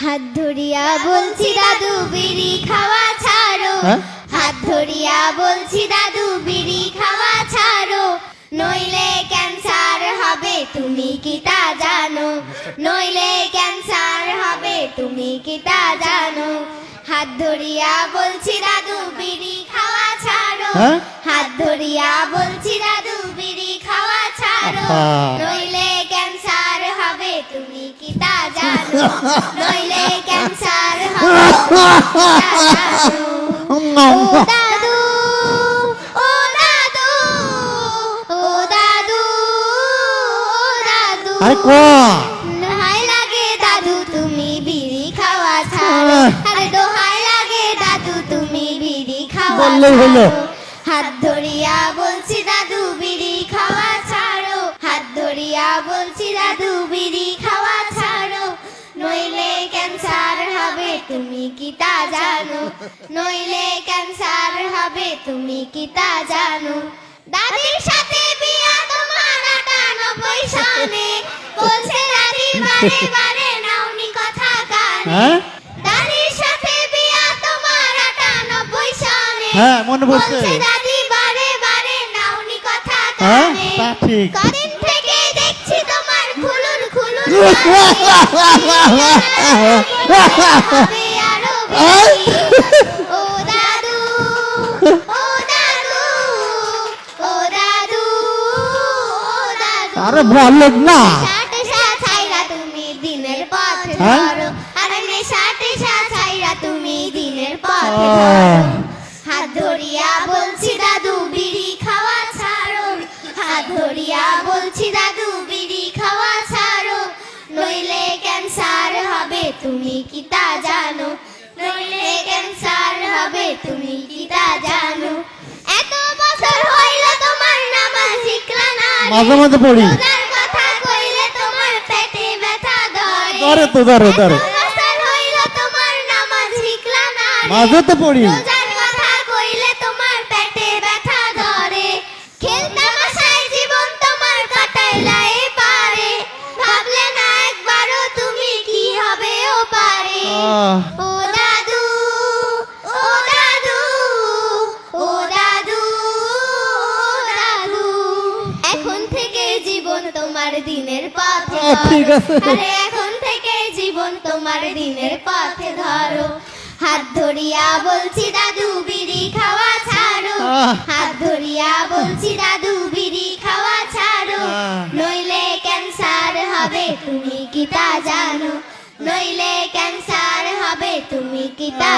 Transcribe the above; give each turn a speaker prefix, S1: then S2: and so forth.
S1: হাত ধরিয়া বলছি দাদু বিড়ি খাওয়া ছাড়ো।
S2: হ্যাঁ?
S1: হাত ধরিয়া বলছি দাদু বিড়ি খাওয়া ছাড়ো। নইলে ক্যান্সার হবে তুমি কি তা জানো? নইলে ক্যান্সার হবে তুমি কি তা জানো? হাত ধরিয়া বলছি দাদু বিড়ি খাওয়া ছাড়ো।
S2: হ্যাঁ?
S1: হাত ধরিয়া বলছি দাদু বিড়ি খাওয়া ছাড়ো। জানো নইলে ক্যান্সার হবে তুমি কি তা জানো? ও দাদু ও দাদু ও দাদু ও দাদু
S2: আরে ক
S1: দোহাই লাগে দাদু তুমি বিড়ি খাওয়া ছাড়ো আরে দোহাই লাগে দাদু তুমি বিড়ি খাওয়া
S2: বললেই হলো।
S1: হাত ধরিয়া বলছি দাদু বিড়ি খাওয়া ছাড়ো হাত ধরিয়া বলছি দাদু বিড়ি খাওয়া তুমি কি তা জানো? নইলে ক্যান্সার হবে তুমি কি তা জানো? দাদির সাথে বিয়া তোমার আটানব্বই সনে। বলছে দাদি বারে বারে নাওনি কথা কানে।
S2: হ্যাঁ?
S1: দাদির সাথে বিয়া তোমার আটানব্বই সনে।
S2: হ্যাঁ, মনে পড়ছে।
S1: বলছে দাদি বারে বারে নাওনি কথা
S2: হ্যাঁ,
S1: কানে।
S2: তা ঠিক।
S1: আরও বেশি। ও দাদু ও দাদু ও দাদু ও দাদু
S2: আরে বল না
S1: তুমি দিনের পথে
S2: হ্যাঁ?
S1: ধরো আরে ষাটে ছাইরা তুমি দিনের পথে হাত ধরিয়া বলছি দাদু বিড়ি খাওয়া ছাড়ো হাত ধরিয়া বলছি তুমি কি তা জানো? নইলে ক্যান্সার হবে তুমি কি তা জানো? এত বছর হইল তোমার নামাজ শিখলা না
S2: মাঝে মাঝে পড়ি।
S1: কথা কইলে তোমার পেটে ব্যথা ধরে।
S2: ধরে তো ধরে ধরে।
S1: বছর হইল তোমার নামাজ শিখলা না
S2: মাঝে তো পড়ি।
S1: তোমার দিনের পথে
S2: ঠিক আছে।
S1: আরে এখন থেকে জীবন তোমার দিনের পথে ধরো। হাত ধরিয়া বলছি দাদু বিড়ি খাওয়া ছাড়ো। হাত ধরিয়া বলছি দাদু বিড়ি খাওয়া ছাড়ো। নইলে ক্যান্সার হবে তুমি কি তা জানো? নইলে ক্যান্সার হবে তুমি কি তা